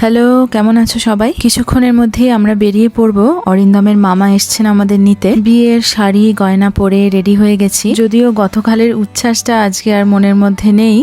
Hello, কেমন আছো সবাই? কিছুক্ষণের মধ্যে আমরা বেরিয়ে পড়ব। অরিন্দমের মামা এসছেন আমাদের নিতে। বিয়ের শাড়ি, গয়না পরে রেডি হয়ে গেছি। যদিও গতকালের উচ্ছ্বাসটা আজকে আর মনের মধ্যে নেই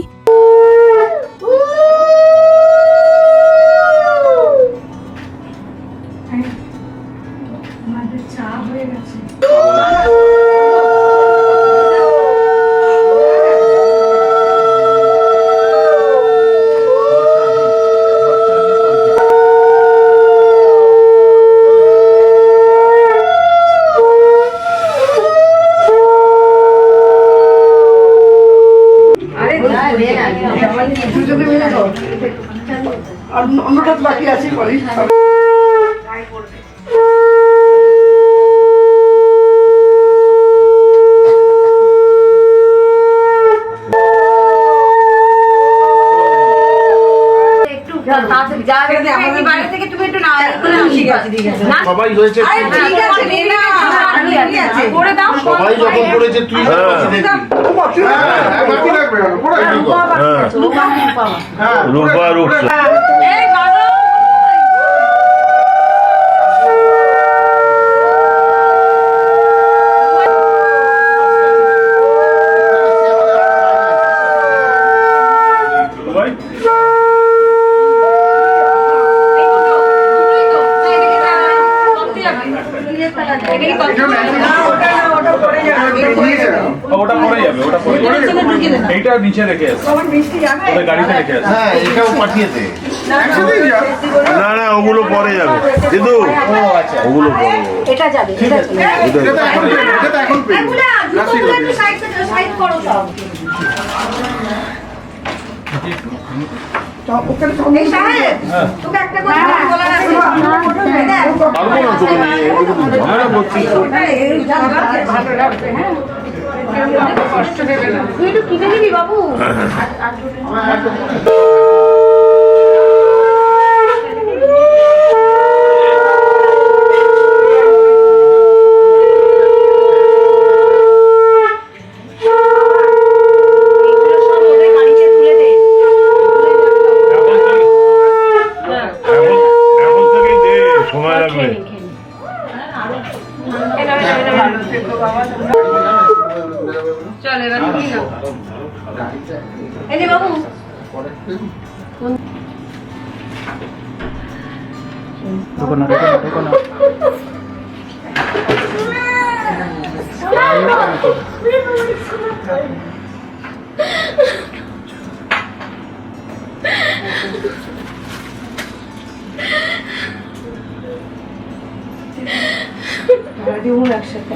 না সবাই হয়েছে আরে ঠিক। আছে ঠিক আছে সবাই যখন করেছে তুই না, পুরো রূপা রূপ ওটা পরে যাবে ওটা পরে যাবে। এইটা নিচে রেখে আছে গাড়িতে রেখে আছে হ্যাঁ এটাও পাঠিয়ে দে না না ওগুলো পরে যাবে কিন্তু ওগুলো পরে এটা যাবে। এটা এটা এখন পেয়ে জুতোগুলো সাইড সাইড করো সব আছে। পারব না হ্যাঁ। তুই একটু কিনে নিবি বাবু। চল এবার তুমি নাও এই যে বাবু দিও একসাথে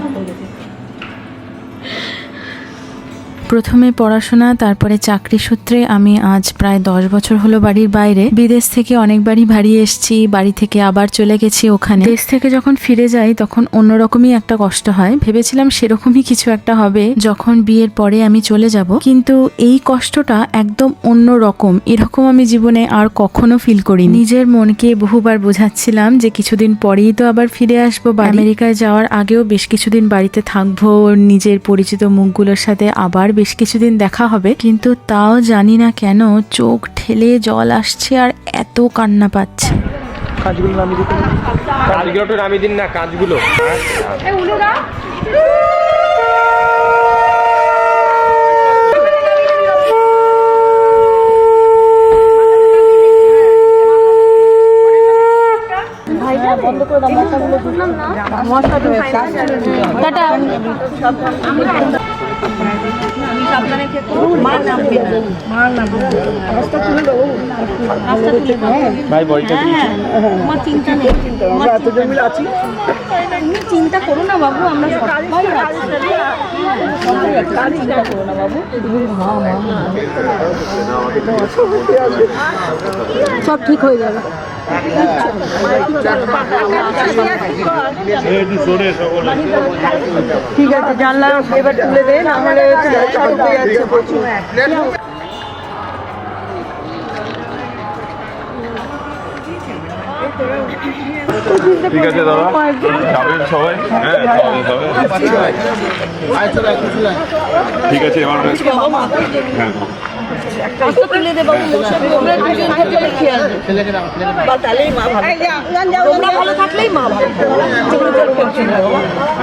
প্রথমে পড়াশোনা, তারপরে চাকরি সূত্রে আমি আজ প্রায় দশ বছর হলো বাড়ির বাইরে। বিদেশ থেকে অনেকবারই বাড়ি এসেছি, বাড়ি থেকে আবার চলে গেছি ওখানে। দেশ থেকে যখন ফিরে যাই, তখন অন্যরকমই একটা কষ্ট হয়। ভেবেছিলাম সেরকমই কিছু একটা হবে যখন বিয়ের পরে আমি চলে যাব। কিন্তু এই কষ্টটা একদম অন্য রকম এরকম আমি জীবনে আর কখনো ফিল করি নিজের মনকে বহুবার বোঝাচ্ছিলাম যে কিছুদিন পরেই তো আবার ফিরে আসব বা আমেরিকায় যাওয়ার আগেও বেশ কিছুদিন বাড়িতে থাকব, নিজের পরিচিত মুখগুলোর সাথে আবার বেশ কিছুদিন দেখা হবে কিন্তু তাও জানি না কেন চোখ ঠেলে জল আসছে আর এত কান্না পাচ্ছে। কাজগুলো একটু নামিয়ে দিন না কাজগুলো। ভাই বইটা আমার চিন্তা নেই আমরা এতজন মিলে আছি চিন্তা করো না বাবু আমরা সবাই আছি চিন্তা করো না বাবু সব ঠিক হয়ে যাবে ঠিক আছে জানলা এবার তুলে দে না হয়ে ঠিক আছে, দাদা। যাবেন সবাই? হ্যাঁ সবাই। ঠিক আছে, এবার হ্যাঁ। থাকলেই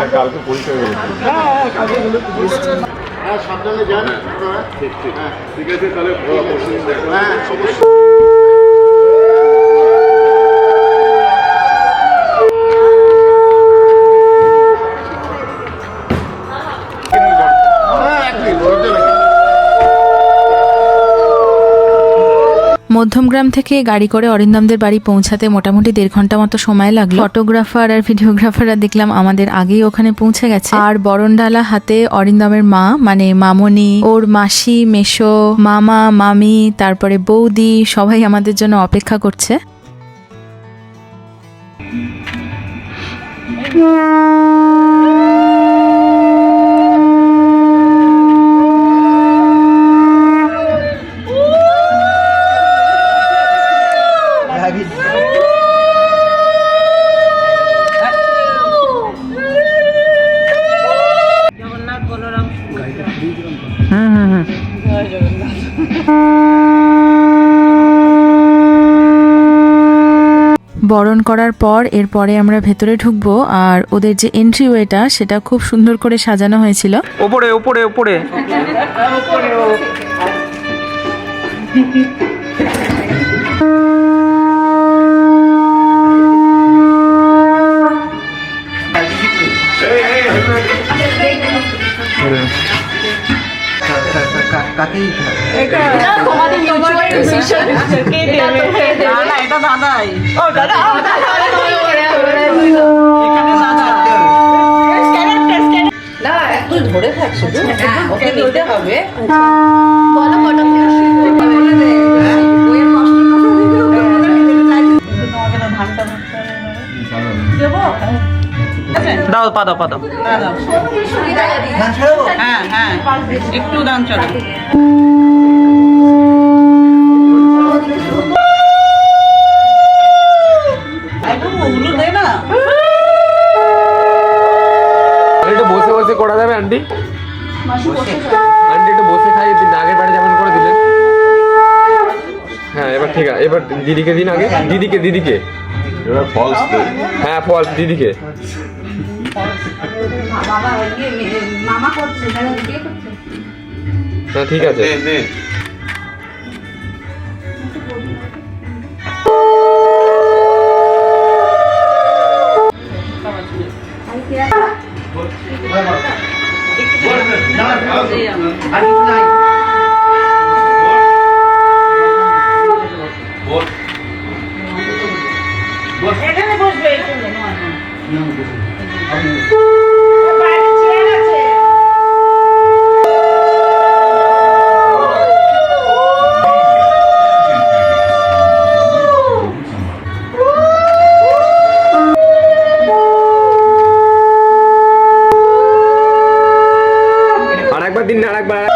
কালকে পরিচয় হ্যাঁ সাবধানে যান ঠিক ঠিক। হ্যাঁ। ঠিক আছে তাহলে হ্যাঁ। হ্যাঁ মধ্যমগ্রাম থেকে গাড়ি করে অরিন্দমদের বাড়ি পৌঁছাতে মোটামুটি দেড় ঘণ্টা মতো সময় লাগল। ফটোগ্রাফার আর ভিডিওগ্রাফাররা দেখলাম আমাদের আগেই ওখানে পৌঁছে গেছে। আর বরণডালা হাতে অরিন্দমের মা মানে মামনি, ওর মাসি মেশো মামা, মামি, তারপরে বৌদি সবাই আমাদের জন্য অপেক্ষা করছে। বরণ করার পর এরপরে আমরা ভেতরে ঢুকবো আর ওদের যে এন্ট্রি ওয়েটা সেটা খুব সুন্দর করে সাজানো হয়েছিল। ওপরে। ওপরে ওপরে। না না এটা দাদাই ও দাদা না একটু ধরে থাক শুধু ওকে নিতে হবে দাও পাদাও পাদাও হ্যাঁ হ্যাঁ একটু দাম চলো। বসে বসে করা যাবে আন্টি? আন্টি একটু বসে খাইয়ে দিন আগের বাড়ি যেমন করে দিলেন। হ্যাঁ এবার ঠিক আছে এবার দিদিকে দিন আগে। দিদিকে দিদিকে। হ্যাঁ। ফলস দিদিকে। বিয়ে করছে হ্যাঁ ঠিক আছে। এখানে আর একবার দিন না আর একবার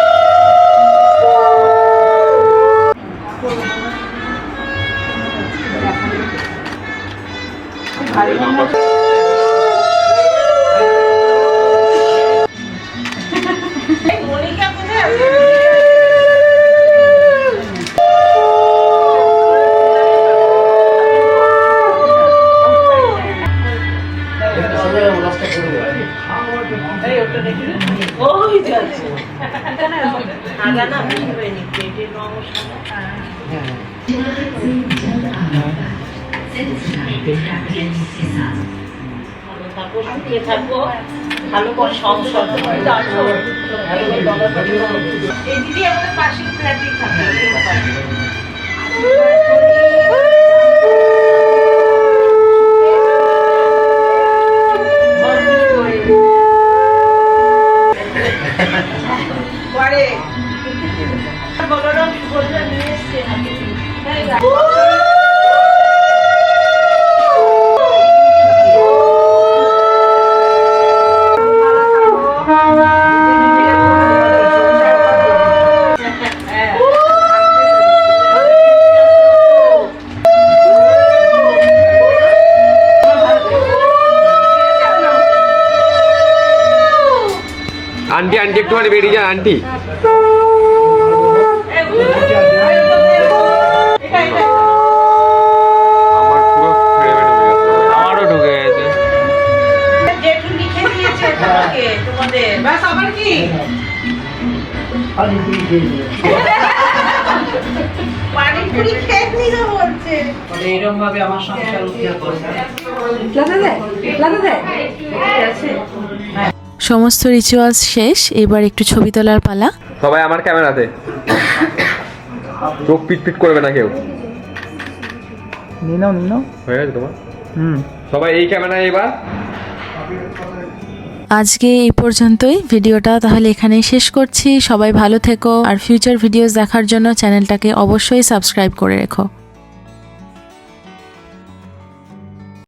ভালো করে সংসার এই দিদি আমাদের পাশের থাকে বলরাম সুভদ্রা নিয়ে এসছে আন্টি আন্টি একটুখানি বেরিয়ে যান আন্টি ব্যাস আবার কি? এরকম ভাবে আমার সংসার উদ্ধার করছে সমস্ত রিচুয়ালস শেষ এবার একটু ছবি তোলার পালা। সবাই আমার ক্যামেরাতে। চোখ পিট পিট করবে না কেউ। নিয়ে নাও নিয়ে নাও। হয়ে গেছে তোমার? হুম। সবাই এই ক্যামেরায় এবার আজকে এই পর্যন্তই। ভিডিওটা তাহলে এখানে শেষ করছি। সবাই ভালো থেকো। আর ফিউচার ভিডিওস দেখার জন্য চ্যানেলটাকে অবশ্যই সাবস্ক্রাইব করে রেখো।